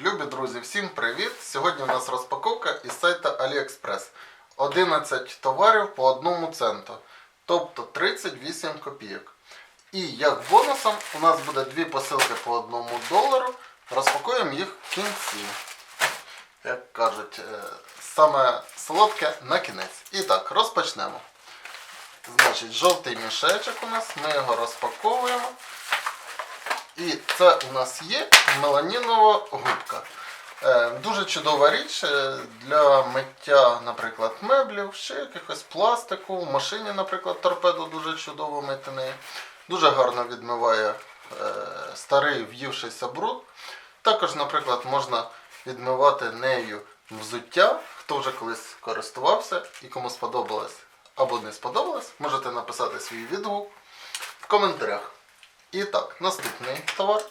любі друзі, всім привіт! Сьогодні у нас розпаковка із сайту AliExpress. 11 товарів по одному центу, тобто 38 копійок. І як бонусом у нас буде дві посилки по одному долару. Розпакуємо їх в кінці. Як кажуть, е, саме солодке на кінець. І так, розпочнемо. Значить, жовтий мішечок у нас, ми його розпаковуємо. І це у нас є меланінова губка. Е, дуже чудова річ е, для миття, наприклад, меблів, ще якихось пластику. В машині, наприклад, торпеду дуже чудово мити нею. Дуже гарно відмиває е, старий в'ївшийся бруд. Також, наприклад, можна відмивати нею взуття, хто вже колись користувався і кому сподобалось або не сподобалось, можете написати свій відгук в коментарях. І так, наступний товар.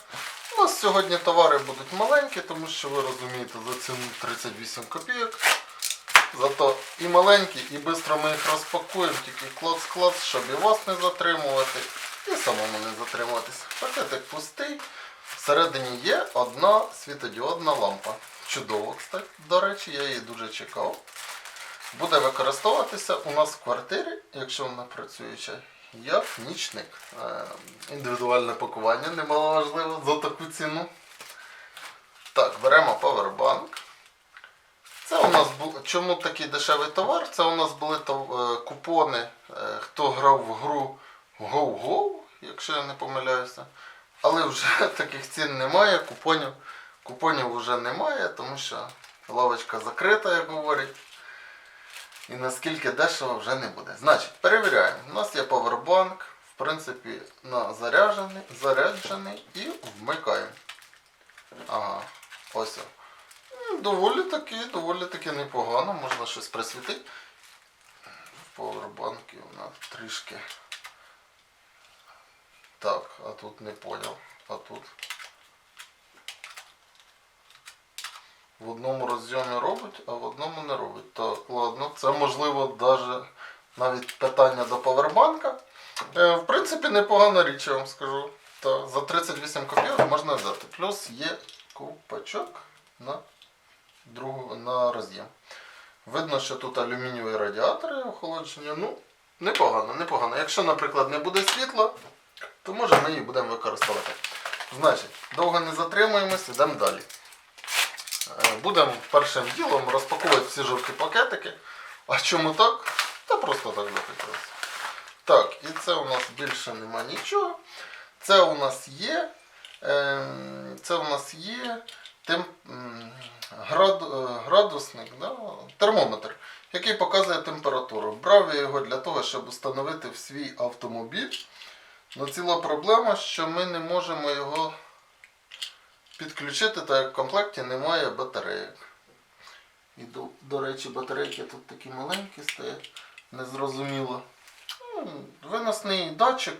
У нас сьогодні товари будуть маленькі, тому що ви розумієте, за ціну 38 копійок. Зато і маленькі, і швидко ми їх розпакуємо, тільки клац-клац, щоб і вас не затримувати, і самому не затримуватись. Пакетик пустий. Всередині є одна світодіодна лампа. Чудово, кстати, до речі, я її дуже чекав. Буде використовуватися у нас в квартирі, якщо вона працююча, як нічник. Е, Індивідуальне пакування немаловажливо за таку ціну. Так, беремо павербанк. Це у нас був. Чому такий дешевий товар? Це у нас були е, купони, е, хто грав в гру Go-Go, якщо я не помиляюся. Але вже таких цін немає, купонів, купонів вже немає, тому що лавочка закрита, як говорять. І наскільки дешево вже не буде. Значить, перевіряємо. У нас є павербанк, в принципі, на заряджений, заряджений і вмикаємо. Ага, ось. М, Доволі таки, доволі таки непогано, можна щось присвітити. В павербанки у нас трішки. Так, а тут не поняв. А тут. В одному розйомі робить, а в одному не робить. Так, ладно, це можливо даже навіть питання до павербанка. Е, в принципі, непогана річ, я вам скажу. Та, за 38 копійок можна взяти. Плюс є купачок на, другу, на роз'єм. Видно, що тут алюмінієві радіатори охолодження. Ну, непогано, непогано. Якщо, наприклад, не буде світла, то може ми її будемо використовувати. Значить, довго не затримуємось, йдемо далі. Е, Будемо першим ділом розпаковувати всі жовті пакетики. А чому так? Та просто так захотілося. Так, і це у нас більше нема нічого. Це у нас є. ем, Це у нас є тем, град, е, градусник, да? термометр, який показує температуру. Брав я його для того, щоб встановити в свій автомобіль. Но ціла проблема, що ми не можемо його підключити, так як в комплекті немає батарейок. І до, до речі, батарейки тут такі маленькі стоять, незрозуміло. Ну, виносний датчик,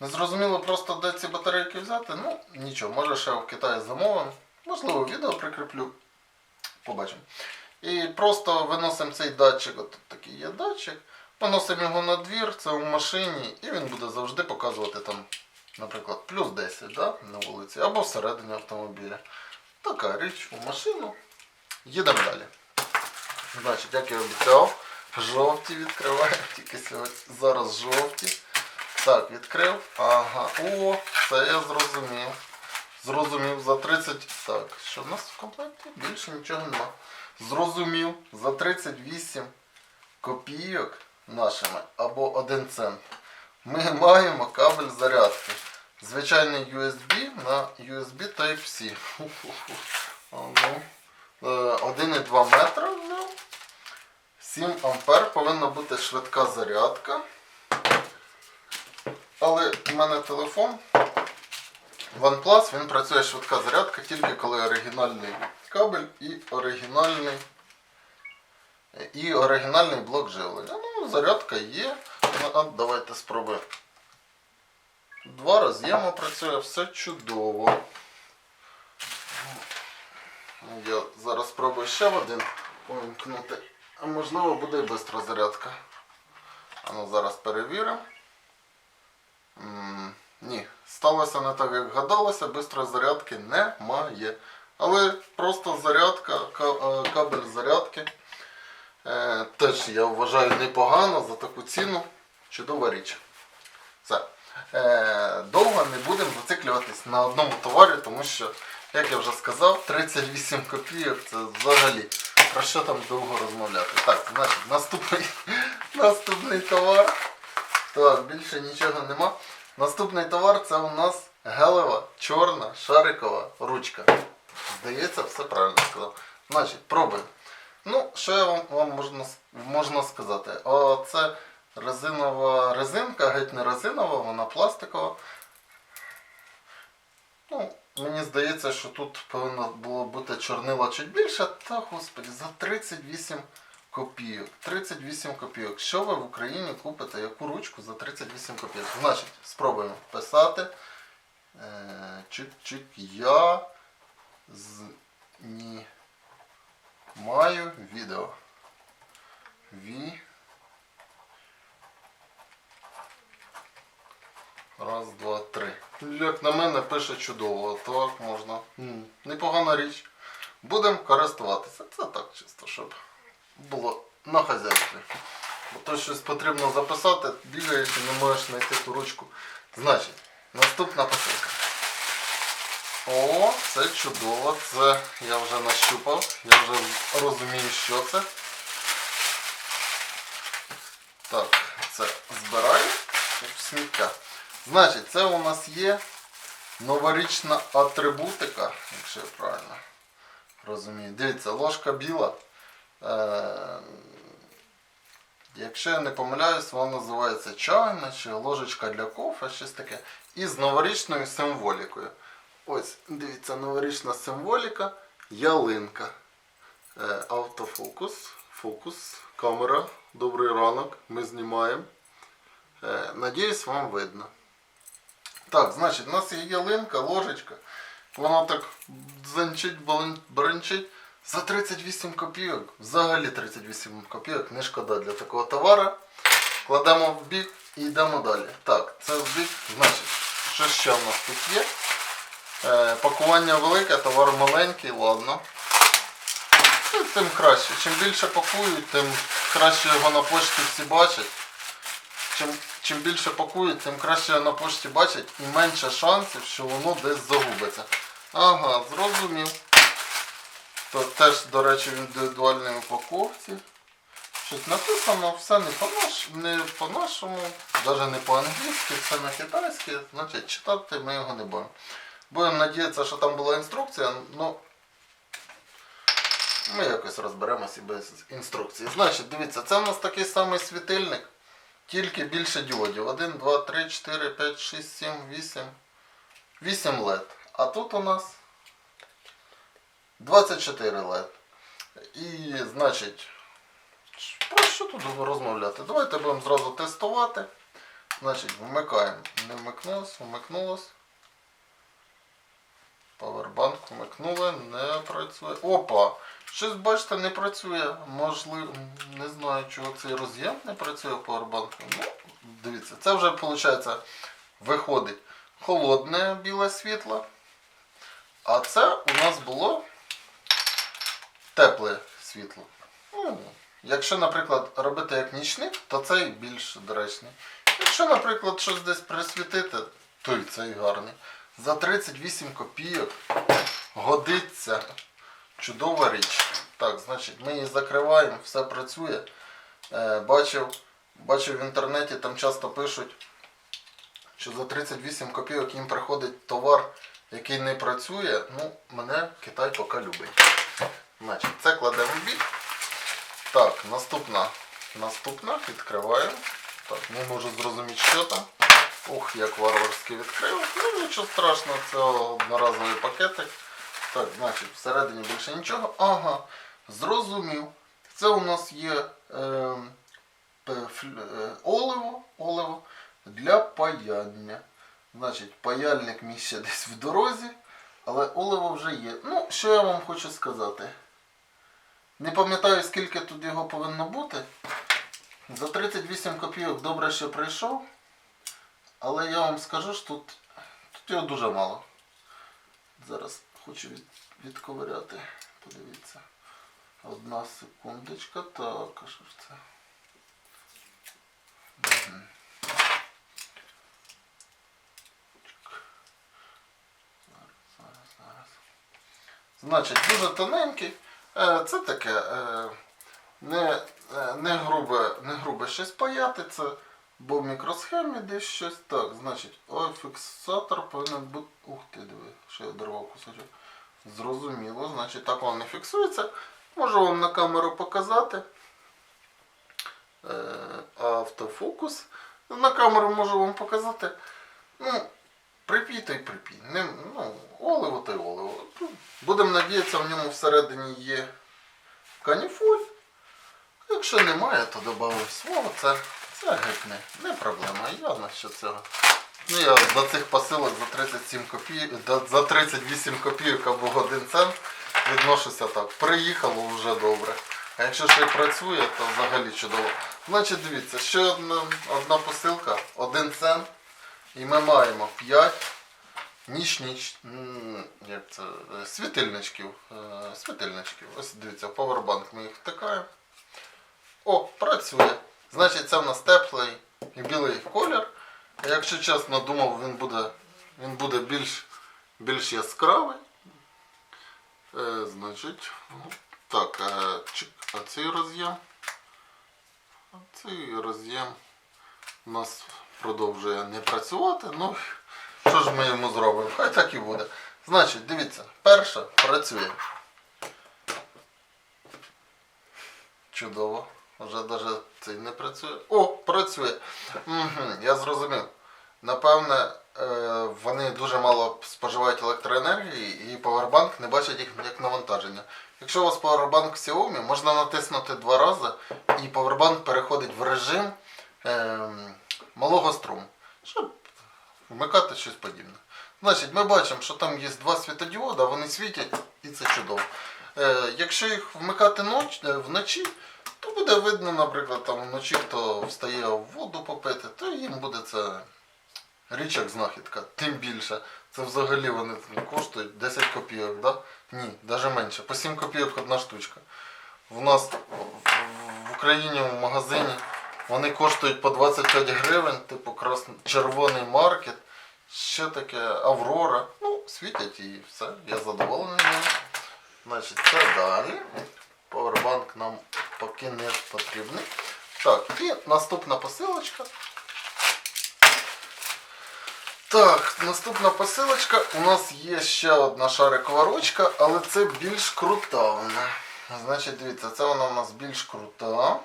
незрозуміло просто де ці батарейки взяти. Ну, нічого, може ще в Китаї замовимо. Можливо, відео прикріплю. Побачимо. І просто виносимо цей датчик, от тут такий є датчик, поносимо його на двір, це в машині, і він буде завжди показувати там наприклад, плюс 10 да, на вулиці або всередині автомобіля. Така річ у машину. Їдемо далі. Значить, як я обіцяв, жовті відкриваємо, тільки сьогодні зараз жовті. Так, відкрив. Ага. О, це я зрозумів. Зрозумів за 30. Так, що в нас в комплекті? Більше нічого нема. Зрозумів, за 38 копійок нашими або 1 цент ми маємо кабель зарядки. Звичайний USB на USB Type-C. А ну, е, 1,2 метра. ну, 7 ампер повинна бути швидка зарядка. Але в мене телефон OnePlus, він працює швидка зарядка тільки коли оригінальний кабель і оригінальний і оригінальний блок живлення. Ну, зарядка є. Ну, давайте спробуємо. Два роз'єми працює, все чудово. Я зараз спробую ще в один увімкнути. А можливо буде і швидка зарядка. А ну зараз перевіримо. Ні, сталося не так, як гадалося, швидкої зарядки немає. Але просто зарядка, е, кабель зарядки. Е, теж я вважаю непогано за таку ціну. Чудова річ. Все. Е, довго не будемо зациклюватись на одному товарі, тому що, як я вже сказав, 38 копійок це взагалі. Про що там довго розмовляти? Так, значить, наступний, наступний товар. Так, більше нічого нема. Наступний товар це у нас гелева, чорна, шарикова ручка. Здається, все правильно сказав. Значить, пробуємо. Ну, що я вам, вам можна, можна сказати? О, це резинова резинка, геть не резинова, вона пластикова. Ну, мені здається, що тут повинно було бути чорнила чуть більше, та господи, за 38 копійок. 38 копійок. Що ви в Україні купите яку ручку за 38 копійок? Значить, спробуємо писати. Е, чик-чик, я знімаю відео. Ві. Раз, два, три. Як на мене, пише чудово. Так можна. Непогана річ. Будемо користуватися. Це так чисто, щоб було на хазяйстві. Бо то щось потрібно записати, бігаєш і не можеш знайти ту ручку. Значить, наступна посилка. О, це чудово. Це я вже нащупав. Я вже розумію, що це. Так, це збираю в сміття. Значить, це у нас є новорічна атрибутика, якщо я правильно розумію. Дивіться, ложка біла. Е, якщо я не помиляюсь, вона називається чайна чи ложечка для кофе, щось таке. І з новорічною символікою. Ось, дивіться, новорічна символіка, ялинка. Е, автофокус, фокус, камера. Добрий ранок, ми знімаємо. Е, надіюсь, вам видно. Так, значить, у нас є ялинка, ложечка. Вона так дзенчить, бален- За 38 копійок. Взагалі 38 копійок, не шкода для такого товара. Кладемо в бік і йдемо далі. Так, це в бік. Значить, що ще в нас тут є? Е, пакування велике, товар маленький, ладно. Ну, тим краще. Чим більше пакують, тим краще його на пошті всі бачать. Чим, чим більше пакують, тим краще на пошті бачать і менше шансів, що воно десь загубиться. Ага, зрозумів. То теж, до речі, в індивідуальній упаковці. Щось написано, все не по-наш, не по-нашому, навіть не по-англійськи, все на китайськи, значить читати ми його не будемо. Будемо надіятися, що там була інструкція, ну ми якось розберемося без інструкції. Значить, дивіться, це у нас такий самий світильник, тільки більше діодів. 1, 2, 3, 4, 5, 6, 7, 8. 8 LED. А тут у нас 24 LED. І, значить, про що тут розмовляти? Давайте будемо зразу тестувати. Значить, вмикаємо. Не вмикнулось, вмикнулось. Павербанк вмикнули, не працює. Опа! Щось, бачите, не працює. Можливо, не знаю, чого цей роз'єм не працює в павербанку. Ну, дивіться, це вже, виходить, виходить холодне біле світло. А це у нас було тепле світло. Ну, якщо, наприклад, робити як нічник, то цей більш доречний. Якщо, наприклад, щось десь присвітити, то і цей гарний. За 38 копійок годиться. Чудова річ. Так, значить, ми її закриваємо, все працює. Е, бачив, бачив в інтернеті, там часто пишуть, що за 38 копійок їм приходить товар, який не працює. Ну, мене Китай поки любить. Значить, це кладемо в бік. Так, наступна. Наступна, відкриваємо. Так, не можу зрозуміти, що там. Ух, як варварськи відкрив. Ну нічого страшного, це одноразовий пакетик. Так, значить, всередині більше нічого. Ага, зрозумів. Це у нас є е, е, оливо, оливо для паяння. Значить, паяльник мій ще десь в дорозі, але оливо вже є. Ну, що я вам хочу сказати. Не пам'ятаю, скільки тут його повинно бути. За 38 копійок добре, що прийшов. Але я вам скажу, що тут, тут його дуже мало. Зараз хочу від, відковиряти. Подивіться. Одна секундочка. Так, а що ж це? Зараз, зараз, зараз. Значить, дуже тоненький. Е, Це таке е, не, е, не, грубе, не грубе щось паяти, це бо в мікросхемі десь щось так. Значить, фіксатор повинен бути. Ух ти, диви, що я дорвав кусочок. Зрозуміло, значить так воно не фіксується. Можу вам на камеру показати. Е, автофокус. На камеру можу вам показати. Ну, припій то й припій. Не, ну, оливо то й оливо. Будемо надіятися, в ньому всередині є каніфоль. Якщо немає, то додав свого. Це, це геть не, не проблема. Явно, що цього. Ну, я до цих посилок за 37 копійок, за 38 копійок або 1 цент відношуся так. Приїхало вже добре. А якщо ще й працює, то взагалі чудово. Значить, дивіться, ще одна, одна посилка, 1 цент. І ми маємо 5 ніч-ніч, як це, світильничків. е, Світильничків. Ось дивіться, в ми їх втикаємо. О, працює. Значить, це в нас теплий і білий колір. Якщо чесно думав, він буде, він буде більш, більш яскравий. Е, значить, так, е, чик, а цей роз'єм. А цей роз'єм у нас продовжує не працювати. Ну, що ж ми йому зробимо? Хай так і буде. Значить, дивіться, перша працює. Чудово. Вже навіть цей не працює. О, працює. Угу, я зрозумів. Напевне, е, вони дуже мало споживають електроенергії і павербанк не бачить їх як навантаження. Якщо у вас павербанк Xiaomi, можна натиснути два рази і павербанк переходить в режим ем, малого струму, щоб вмикати щось подібне. Значить, ми бачимо, що там є два світодіода, вони світять і це чудово. Е, якщо їх вмикати ноч, е, вночі, то буде видно, наприклад, там вночі хто встає в воду попити, то їм буде це річ як знахідка. Тим більше. Це взагалі вони коштують 10 копійок, да? Ні, навіть менше. По 7 копійок одна штучка. В нас в- Україні в магазині вони коштують по 25 гривень, типу красний, червоний маркет, ще таке Аврора. Ну, світять і все. Я задоволений. Значить, це далі. Повербанк нам поки не потрібний. Так, і наступна посилочка. Так, наступна посилочка. У нас є ще одна шарикова ручка, але це більш крута вона. Значить, дивіться, це вона у нас більш крута,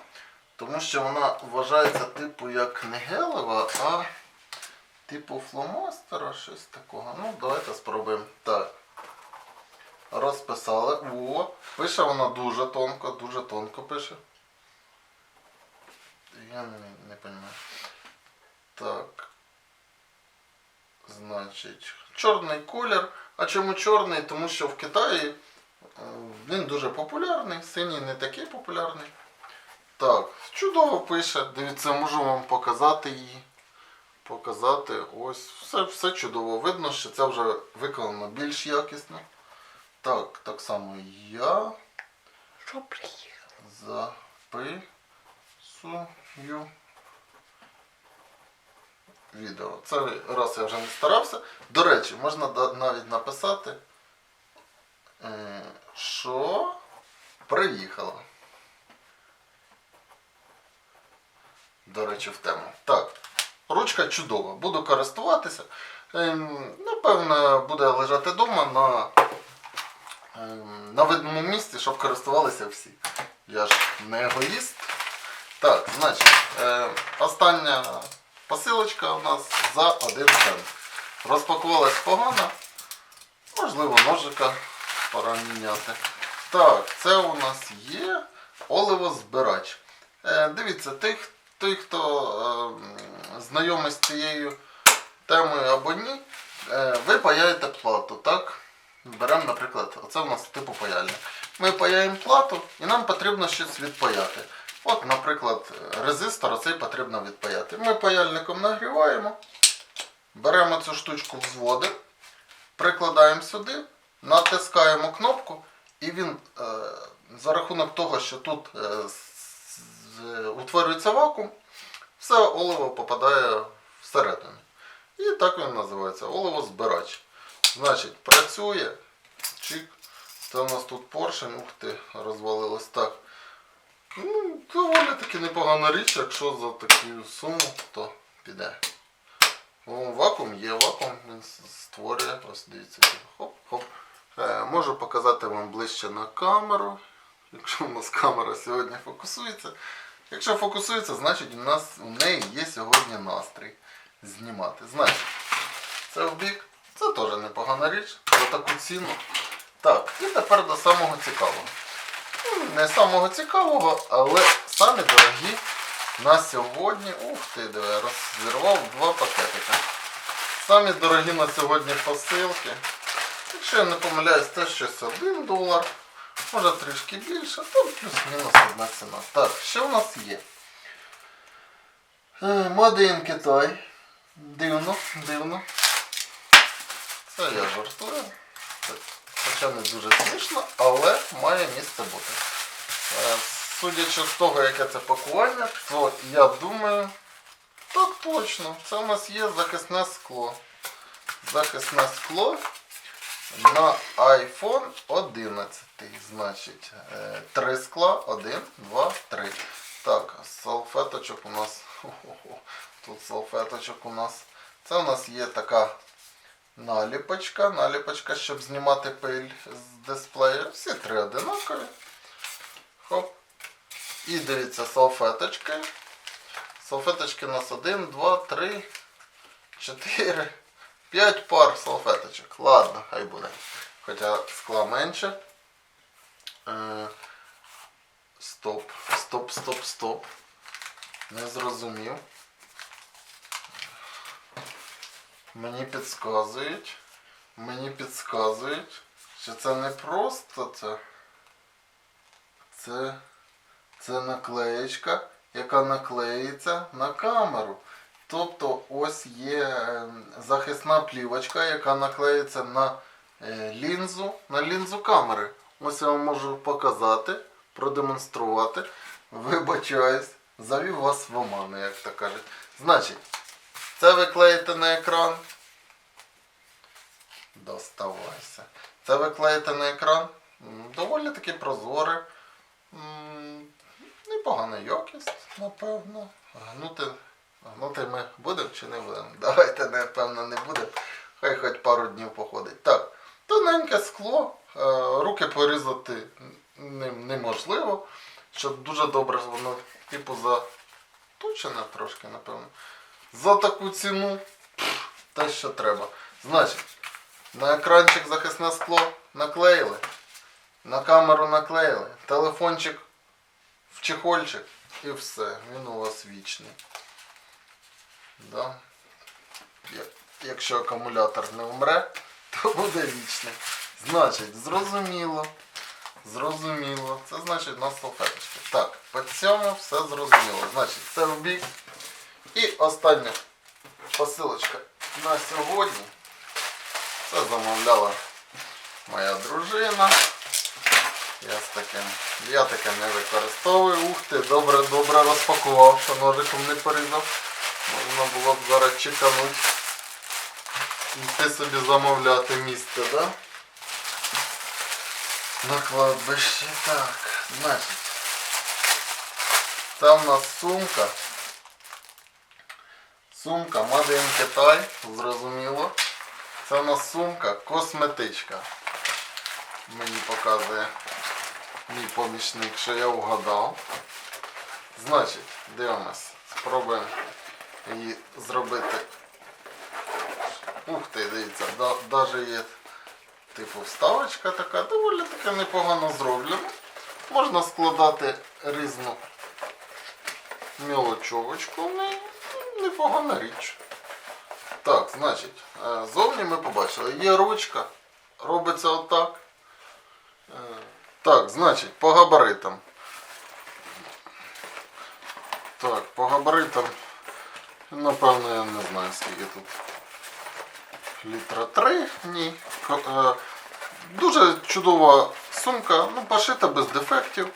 тому що вона вважається типу як не гелева, а типу фломастера, щось такого. Ну, давайте спробуємо. Так. Розписали. О, пише вона дуже тонко, дуже тонко пише. Я не, не розумію. Так. Значить, чорний колір. А чому чорний? Тому що в Китаї е, він дуже популярний, синій не такий популярний. Так, чудово пише. Дивіться, можу вам показати її. Показати. Ось, все, все чудово. Видно, що це вже виконано більш якісно. Так, так само я Що приїхав? записую відео. Це раз я вже не старався. До речі, можна навіть написати, е, що приїхала. До речі, в тему. Так, ручка чудова. Буду користуватися. Ем, Напевно, буде лежати вдома на, на видному місці, щоб користувалися всі. Я ж не егоїст. Так, значить, е, остання посилочка у нас за 1 цент. Розпакувалась погано. Можливо, ножика пора міняти. Так, це у нас є оливозбирач. Е, дивіться, той, той хто е, знайомий з цією темою або ні, е, ви паяєте плату, так? Беремо, наприклад, оце у нас типу паяльник. Ми паяємо плату і нам потрібно щось відпаяти. От, наприклад, резистор оцей потрібно відпаяти. Ми паяльником нагріваємо, беремо цю штучку в зводи, прикладаємо сюди, натискаємо кнопку, і він е, за рахунок того, що тут е, з- утворюється вакуум, все оливо попадає всередину. І так він називається оливозбирач. Значить, працює. Чик. Це у нас тут поршень, ух ти, розвалилось так. Ну, доволі таки непогана річ, якщо за таку суму, то піде. О, вакуум є, вакуум він створює. Ось дивіться, хоп-хоп. Е, можу показати вам ближче на камеру. Якщо у нас камера сьогодні фокусується. Якщо фокусується, значить у нас у неї є сьогодні настрій знімати. Значить, це в бік. Це теж непогана річ за таку ціну. Так, і тепер до самого цікавого. Ну, Не самого цікавого, але самі дорогі на сьогодні. Ух ти, диви, розірвав два пакетика. Самі дорогі на сьогодні посилки. Якщо я не помиляюсь, це щось 1 долар, може трішки більше, там плюс-мінус одна ціна. Так, що в нас є? Е, Made Китай. Дивно, дивно. Це я жартую. Хоча не дуже смішно, але має місце бути. Е, Судячи з того, яке це пакування, то я думаю, так точно, це у нас є захисне скло. Захисне скло на iPhone 11. Значить, е, три скла, 1, 2, 3. Так, салфеточок у нас. Тут салфеточок у нас. Це у нас є така наліпочка. Наліпочка, щоб знімати пиль з дисплею. Всі три одинакові. Хоп. І дивіться, салфеточки. Салфеточки у нас 1, 2, 3, 4, 5 пар салфеточок. Ладно, хай буде. Хоча скла менше. Е, стоп, стоп, стоп, стоп. Не зрозумів. Мені підказують. Мені підказують, що це не просто це. Це, це наклеєчка, яка наклеїться на камеру. Тобто ось є е, захисна плівочка, яка наклеїться на е, лінзу, на лінзу камери. Ось я вам можу показати, продемонструвати. Вибачаюсь, завів вас в оману, як то кажуть. Значить, це ви клеїте на екран. Доставайся. Це ви клеїте на екран. Доволі таки прозоре. Непогана якість, напевно. Гнути, гнути ми будемо чи не будемо? Давайте, напевно, не будемо. Хай хоч пару днів походить. Так, тоненьке скло, е, руки порізати ним неможливо. Щоб дуже добре воно, типу, заточене трошки, напевно. За таку ціну те, що треба. Значить, на екранчик захисне скло наклеїли, на камеру наклеїли, телефончик в чехольчик і все. Він у вас вічний. Да? Якщо акумулятор не вмре, то буде вічний. Значить, зрозуміло. Зрозуміло. Це значить у нас салфеточки. Так, по цьому все зрозуміло. Значить, це в бік. І остання посилочка на сьогодні. Це замовляла моя дружина. Я з таким. Я таке не використовую. Ух ти, добре, добре розпакував, що ножиком не порізав. Можна було б зараз чекануть. Йти собі замовляти місце, да? На кладбище. Так, значить. Це в нас сумка. Сумка Made in Китай, зрозуміло. Це в нас сумка косметичка. Мені показує мій помічник, що я вгадав. Значить, дивимось. Спробуємо її зробити. Ух ти, дивіться, навіть є типу вставочка така, доволі таки непогано зроблена. Можна складати різну мілочовочку в неї. Непогана річ. Так, значить, е, зовні ми побачили, є ручка, робиться отак. Е, Так, значить, по габаритам. Так, по габаритам, напевно, я не знаю, скільки тут. Літра 3, ні. Е, Дуже чудова сумка, ну, пошита без дефектів.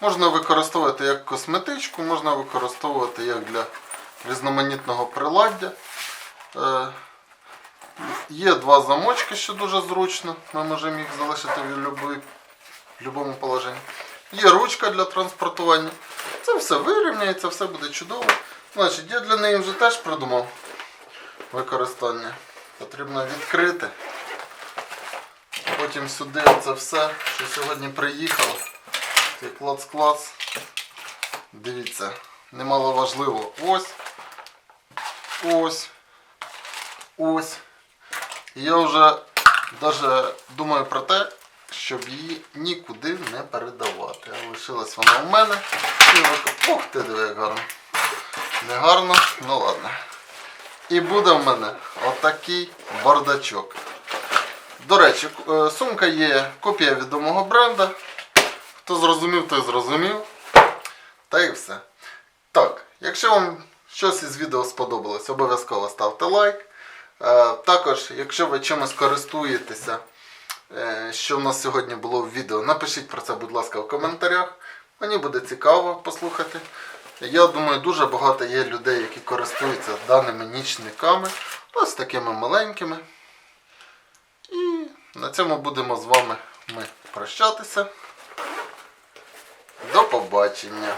Можна використовувати як косметичку, можна використовувати як для різноманітного приладдя. Е, Є два замочки, що дуже зручно. Ми можемо їх залишити в будь-якому положенні. Є ручка для транспортування. Це все вирівняється, все буде чудово. Значить, я для неї вже теж придумав використання. Потрібно відкрити. Потім сюди це все, що сьогодні приїхало. Цей клац-клац. Дивіться, немало важливо. Ось. Ось. Ось. Я вже навіть думаю про те, щоб її нікуди не передавати. Лишилась вона у мене. І Ух ти, диви, як гарно. Не гарно, ну ладно. І буде в мене отакий бардачок. До речі, е, сумка є копія відомого бренда. Хто зрозумів, той зрозумів. Та і все. Так, якщо вам щось із відео сподобалось, обов'язково ставте лайк. Е, Також, якщо ви чимось користуєтеся, е, що в нас сьогодні було в відео, напишіть про це, будь ласка, в коментарях. Мені буде цікаво послухати. Я думаю, дуже багато є людей, які користуються даними нічниками, ось такими маленькими. І на цьому будемо з вами ми прощатися. До побачення.